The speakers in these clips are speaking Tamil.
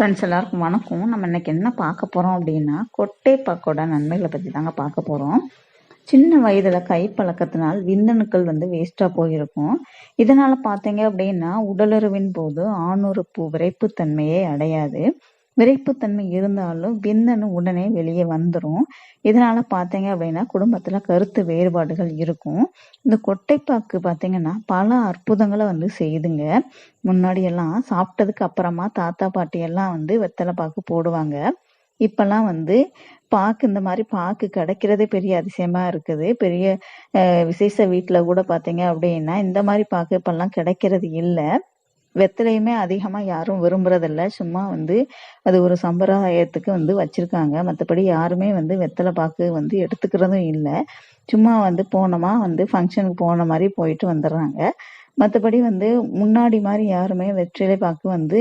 ஃப்ரெண்ட்ஸ் எல்லாருக்கும் வணக்கம். நம்ம இன்னைக்கு என்ன பார்க்க போகிறோம் அப்படின்னா கொட்டை பாக்கோட நன்மைகளை பற்றி தாங்க பார்க்க போகிறோம் சின்ன வயதில் கை பழக்கத்தினால் விந்தணுக்கள் வந்து வேஸ்ட்டாக போயிருக்கும். இதனால் பார்த்தீங்க அப்படின்னா உடலுறவின் போது ஆணுறுப்பு விரைப்புத்தன்மையை அடையாது. விரைப்புத்தன்மை இருந்தாலும் விந்தணு உடனே வெளியே வந்துடும் இதனால பார்த்தீங்க அப்படின்னா குடும்பத்தில் கருத்து வேறுபாடுகள் இருக்கும். இந்த கொட்டைப்பாக்கு பார்த்தீங்கன்னா பல அற்புதங்களை வந்து செய்துங்க. முன்னாடி எல்லாம் சாப்பிட்டதுக்கு அப்புறமா தாத்தா பாட்டி எல்லாம் வந்து வெத்தலை பாக்கு போடுவாங்க. இப்பெல்லாம் வந்து பாக்கு இந்த மாதிரி பாக்கு கிடைக்கிறதே பெரிய அதிசயமா இருக்குது. பெரிய விசேஷ வீட்டில் கூட பார்த்தீங்க அப்படின்னா இந்த மாதிரி பாக்கு இப்பெல்லாம் கிடைக்கிறது இல்லை. வெத்தலையுமே அதிகமாக யாரும் விரும்புறதில்ல. சும்மா வந்து அது ஒரு சம்பிரதாயத்துக்கு வந்து வச்சிருக்காங்க. மற்றபடி யாருமே வந்து வெத்தலை பாக்கு வந்து எடுத்துக்கிறதும் இல்லை. சும்மா வந்து போனோமா வந்து ஃபங்க்ஷனுக்கு போன மாதிரி போயிட்டு வந்துடுறாங்க. மற்றபடி வந்து முன்னாடி மாதிரி யாருமே வெற்றிலை பாக்கு வந்து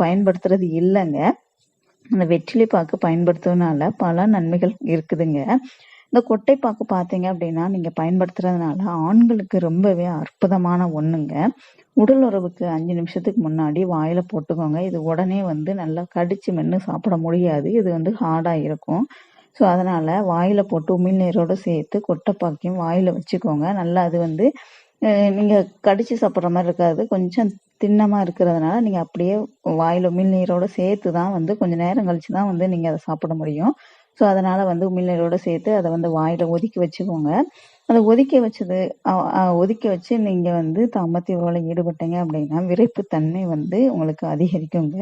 பயன்படுத்துறது இல்லைங்க. அந்த வெற்றிலை பாக்கு பயன்படுத்துவதனால பல நன்மைகள் இருக்குதுங்க. இந்த கொட்டைப்பாக்கு பார்த்தீங்க அப்படின்னா நீங்கள் பயன்படுத்துறதுனால ஆண்களுக்கு ரொம்பவே அற்புதமான ஒன்றுங்க உடல் உறவுக்கு அஞ்சு நிமிஷத்துக்கு முன்னாடி வாயில் போட்டுக்கோங்க. இது உடனே வந்து நல்லா கடிச்சு மென்று சாப்பிட முடியாது. இது வந்து ஹார்டாக இருக்கும். ஸோ அதனால் வாயில் போட்டு உமிழ்நீரோடு சேர்த்து கொட்டைப்பாக்கையும் வாயில் வச்சுக்கோங்க. நல்லா அது வந்து நீங்கள் கடிச்சு சாப்பிட்ற மாதிரி இருக்காது. கொஞ்சம் திண்ணமாக இருக்கிறதுனால நீங்கள் அப்படியே வாயில் உமிழ்நீரோடு சேர்த்து தான் வந்து கொஞ்சம் நேரம் கழிச்சு தான் வந்து நீங்கள் அதை சாப்பிட முடியும். ஸோ அதனால் வந்து உமிழ்நீரோடு சேர்த்து அதை வந்து வாயில் ஒதுக்கி வச்சுக்கோங்க. அதை ஒதுக்கி வச்சது ஒதுக்கி வச்சு நீங்கள் வந்து தாம்பத்திய உறவில் ஈடுபட்டீங்க அப்படின்னா விரைப்புத்தன்மை வந்து உங்களுக்கு அதிகரிக்குங்க.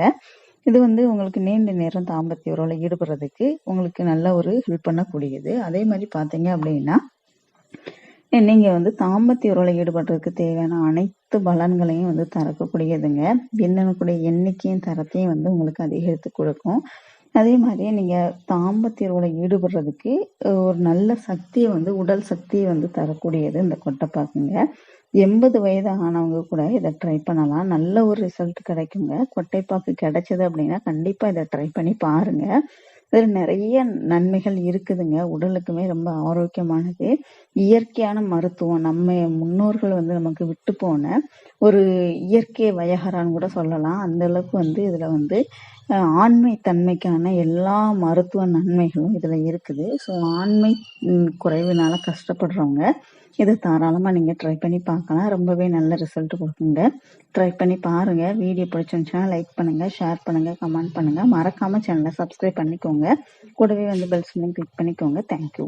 இது வந்து உங்களுக்கு நீண்ட நேரம் தாம்பத்திய உறவில் ஈடுபடுறதுக்கு உங்களுக்கு நல்ல ஒரு ஹெல்ப் பண்ணக்கூடியது. அதே மாதிரி பார்த்தீங்க அப்படின்னா நீங்கள் வந்து தாம்பத்திய உறவில் ஈடுபடுறதுக்கு தேவையான அனைத்து பலன்களையும் வந்து தரக்கூடியதுங்க. என்னக்கூடிய எண்ணிக்கையும் தரத்தையும் வந்து உங்களுக்கு அதிகரித்து கொடுக்கும். அதே மாதிரி நீங்கள் தாம்பத்தியரோட ஈடுபடுறதுக்கு ஒரு நல்ல சக்தியை வந்து உடல் சக்தியை வந்து தரக்கூடியது இந்த கொட்டைப்பாக்குங்க எண்பது வயது ஆனவங்க கூட இதை ட்ரை பண்ணலாம். நல்ல ஒரு ரிசல்ட் கிடைக்குங்க. கொட்டைப்பாக்கு கிடைச்சது அப்படின்னா கண்டிப்பாக இதை ட்ரை பண்ணி பாருங்க. இதில் நிறைய நன்மைகள் இருக்குதுங்க. உடலுக்குமே ரொம்ப ஆரோக்கியமானது. இயற்கையான மருத்துவம் நம்ம முன்னோர்கள் வந்து நமக்கு விட்டு போன ஒரு இயற்கை வயகரான்னு கூட சொல்லலாம். அந்த அளவுக்கு வந்து இதில் வந்து ஆண்மை தன்மைக்கான எல்லா மருத்துவ நன்மைகளும் இதில் இருக்குது. ஸோ ஆண்மை குறைவினால கஷ்டப்படுறவங்க இதை தாராளமாக நீங்கள் ட்ரை பண்ணி பார்க்கலாம். ரொம்பவே நல்ல ரிசல்ட் கொடுக்குங்க. ட்ரை பண்ணி பாருங்கள் வீடியோ பிடிச்சிருந்துச்சுன்னா லைக் பண்ணுங்கள் ஷேர் பண்ணுங்கள் கமெண்ட் பண்ணுங்கள் மறக்காமல் சேனலை சப்ஸ்கிரைப் பண்ணிக்கோங்க. கூடவே வந்து பெல் பண்ணி கிளிக் பண்ணிக்கோங்க. தேங்க்யூ